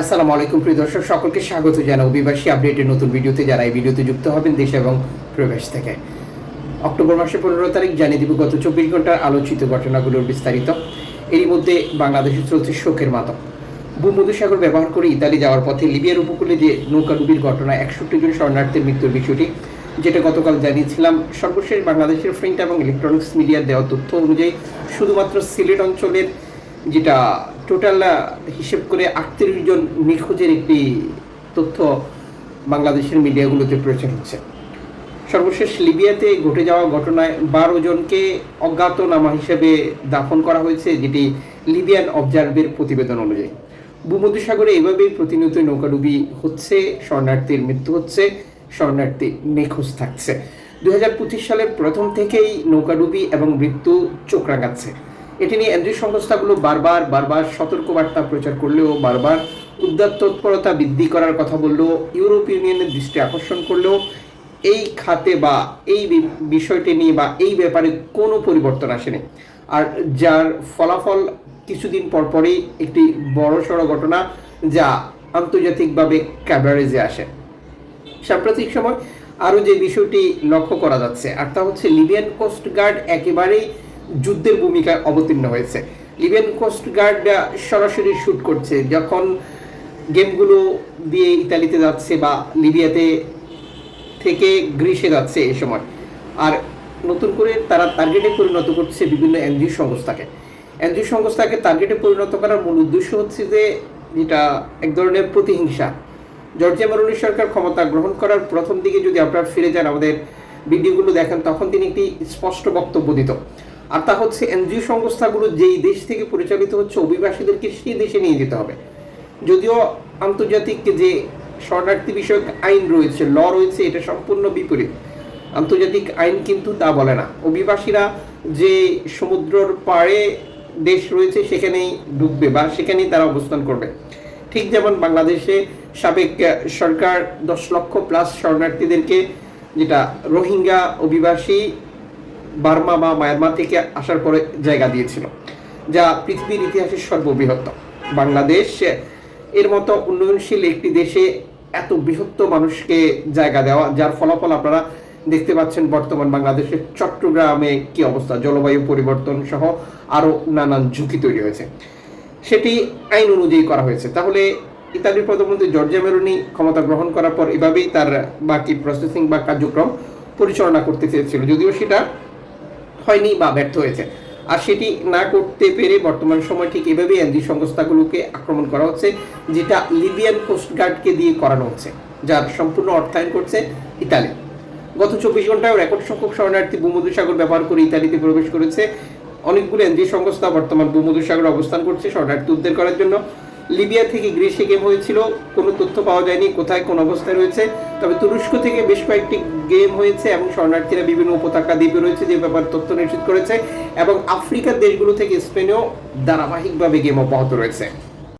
আসসালামু আলাইকুম, প্রিয় দর্শক, সকলকে স্বাগত জানাই অভিবাসী আপডেটের নতুন ভিডিওতে। যারা এই ভিডিওতে যুক্ত হবেন দেশ এবং প্রবেশ থেকে। অক্টোবর মাসের পনেরো তারিখ জানিয়ে দিব গত চব্বিশ ঘণ্টার আলোচিত ঘটনাগুলোর বিস্তারিত। এরই মধ্যে বাংলাদেশে চলছে শোকের মাতম। ভূমধ্যসাগর ব্যবহার করে ইতালি যাওয়ার পথে লিবিয়ার উপকূলে যে নৌকা নৌকাডুবির ঘটনা একষট্টি জন শরণার্থীর মৃত্যুর বিষয়টি, যেটা গতকাল জানিয়েছিলাম, সর্বশেষ বাংলাদেশের প্রিন্ট এবং ইলেকট্রনিক্স মিডিয়ার দেওয়া তথ্য অনুযায়ী শুধুমাত্র সিলেট অঞ্চলের যেটা টোটাল হিসেব করে আটত্রিশ জন নিখোঁজের একটি তথ্য বাংলাদেশের মিডিয়াগুলোতে প্রচার হচ্ছে। সর্বশেষ লিবিয়াতে ঘটে যাওয়া ঘটনায় বারো জনকে অজ্ঞাতনামা হিসেবে দাফন করা হয়েছে, যেটি লিবিয়ান অবজার্ভের প্রতিবেদন অনুযায়ী। ভূমধ্যসাগরে এভাবেই প্রতিনিয়ত নৌকাডুবি হচ্ছে, শরণার্থীর মৃত্যু হচ্ছে, শরণার্থী নিখোঁজ থাকছে। দুই সালের প্রথম থেকেই নৌকাডুবি এবং মৃত্যু চোখ রাঙাচ্ছে। এটি নিয়ে এনজিও সংস্থাগুলো বারবার বারবার সতর্কবার্তা প্রচার করলেও, বারবার উদ্ধার তৎপরতা বৃদ্ধি করার কথা বললেও, ইউরোপ ইউনিয়নের দৃষ্টি আকর্ষণ করলেও, এই খাতে বা এই বিষয়টি নিয়ে বা এই ব্যাপারে কোনো পরিবর্তন আসেনি। আর যার ফলাফল কিছুদিন পর পরই একটি বড় সড়ো ঘটনা যা আন্তর্জাতিকভাবে ক্যাবারেজে আসে। সাম্প্রতিক সময় আরও যে বিষয়টি লক্ষ্য করা যাচ্ছে, আর তা হচ্ছে লিবিয়ান কোস্ট গার্ড একেবারেই যুদ্ধের ভূমিকায় অবতীর্ণ হয়েছে। লিবিয়ান কোস্ট গার্ড সরাসরি শ্যুট করছে। যখন গেমগুলো দিয়ে ইতালিতে যাচ্ছে বা লিবিয়াতে থেকে গ্রিসে যাচ্ছে এই সময়, আর নতুন করে তারা টার্গেটে পরিণত করছে বিভিন্ন এনজিও সংস্থাকে। এনজিও সংস্থাকে টার্গেটে পরিণত করার মূল উদ্দেশ্য হচ্ছে যে, যেটা এক ধরনের প্রতিহিংসা। জর্জিয়া মেরুনি সরকার ক্ষমতা গ্রহণ করার প্রথম দিকে যদি আপনারা ফিরে যান আমাদের ভিডিওগুলো দেখেন, তখন তিনি একটি স্পষ্ট বক্তব্য দিত। আর তা হচ্ছে এনজিও সংস্থাগুলো যেই দেশ থেকে পরিচালিত হচ্ছে, অভিবাসীদেরকে সেই দেশে নিয়ে যেতে হবে। যদিও আন্তর্জাতিক যে শরণার্থী বিষয়ক আইন রয়েছে, ল রয়েছে, এটা সম্পূর্ণ বিপরীত। আন্তর্জাতিক আইন কিন্তু তা বলে না। অভিবাসীরা যে সমুদ্রর পাড়ে দেশ রয়েছে, সেখানেই ঢুকবে বা সেখানেই তারা অবস্থান করবে। ঠিক যেমন বাংলাদেশে সাবেক সরকার দশ লক্ষ প্লাস শরণার্থীদেরকে, যেটা রোহিঙ্গা অভিবাসী বার্মা বা মায়ানমার থেকে আসার পরে জায়গা দিয়েছিল, যা পৃথিবীর ইতিহাসে সর্ববৃহৎ বাংলাদেশ এর মতো উন্নয়নশীল একটি দেশে এত বৃহত্ত মানুষকে জায়গা দেওয়া, যার ফলাফল আপনারা দেখতে পাচ্ছেন বর্তমান বাংলাদেশের চট্টগ্রামে কি অবস্থা, জলবায়ু পরিবর্তন সহ আরও নানান ঝুঁকি তৈরি হয়েছে। সেটি আইন অনুযায়ী করা হয়েছে। তাহলে ইতালির প্রধানমন্ত্রী জর্জিয়া মেরুনি ক্ষমতা গ্রহণ করার পর এভাবেই তার বাকি প্রসেসিং বা কার্যক্রম পরিচালনা করতে চেয়েছিল। যদিও সেটা হয়নি বা ব্যর্থ হয়েছে। আর সেটি না করতে পেরে বর্তমান সময় ঠিক এভাবেই এনজি সংস্থাগুলোকে আক্রমণ করা হচ্ছে, যেটা লিবিয়ান কোস্টগার্ডকে দিয়ে করানো হচ্ছে, যার সম্পূর্ণ অর্থায়ন করছে ইতালি। গত চব্বিশ ঘন্টায় রেকর্ড সংখ্যক শরণার্থী ভূমধ্যসাগর ব্যবহার করে ইতালিতে প্রবেশ করেছে। অনেকগুলো এনজি সংস্থা বর্তমান ভূমধ্যসাগরে অবস্থান করছে শরণার্থী উদ্ধার করার জন্য। লিবিয়া থেকে গ্রিসে গেম হয়েছিল, কোনো তথ্য পাওয়া যায়নি কোথায়, কোন অবস্থায় রয়েছে। তবে তুরস্ক থেকে বেশ কয়েকটি গেম হয়েছে এবং শরণার্থীরা বিভিন্ন উপত্যকা দ্বীপে রয়েছে যে ব্যাপার তথ্য নিশ্চিত করেছে। এবং আফ্রিকার দেশগুলো থেকে স্পেনেও ধারাবাহিকভাবে গেম অব্যাহত রয়েছে।